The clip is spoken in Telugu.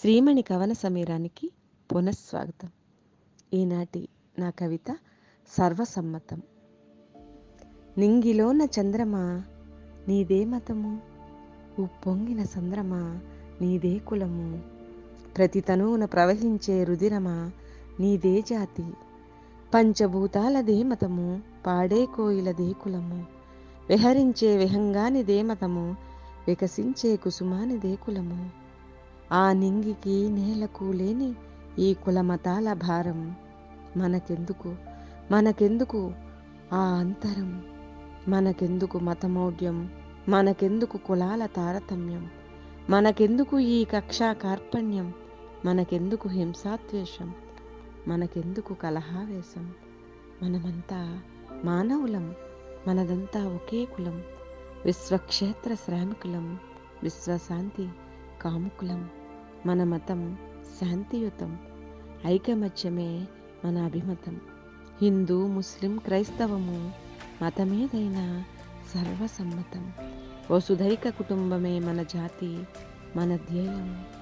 శ్రీమణి కవన సమీరానికి పునఃస్వాగతం. ఈనాటి నా కవిత సర్వసమ్మతం. నింగిలోన చంద్రమా నీదే మతము. ఉప్పొంగిన సంద్రమా నీదే కులము. ప్రతి తనువున ప్రవహించే రుదిరమా నీదే జాతి. పంచభూతాలదే మతము పాడే కోయిలదే కులము. విహరించే విహంగానిదే మతము వికసించే కుసుమానిదే కులము. ఆ నింగికి నేలకు లేని ఈ కులమతాల భారం మనకెందుకు? మనకెందుకు ఆ అంతరం? మనకెందుకు మతమౌఢ్యం? మనకెందుకు కులాల తారతమ్యం? మనకెందుకు ఈ కక్షా కార్పణ్యం? మనకెందుకు హింసాద్వేషం? మనకెందుకు కలహావేశం? మనమంతా మానవులం మనదంతా ఒకే కులం. విశ్వక్షేత్ర శ్రామికులం విశ్వశాంతి కాముకులం. మన మతం శాంతియుతం ఐకమత్యమే మన అభిమతం. హిందూ ముస్లిం క్రైస్తవము మతమేదైనా సర్వసమ్మతం. వసుధైక కుటుంబమే మన జాతి మన ధ్యేయం.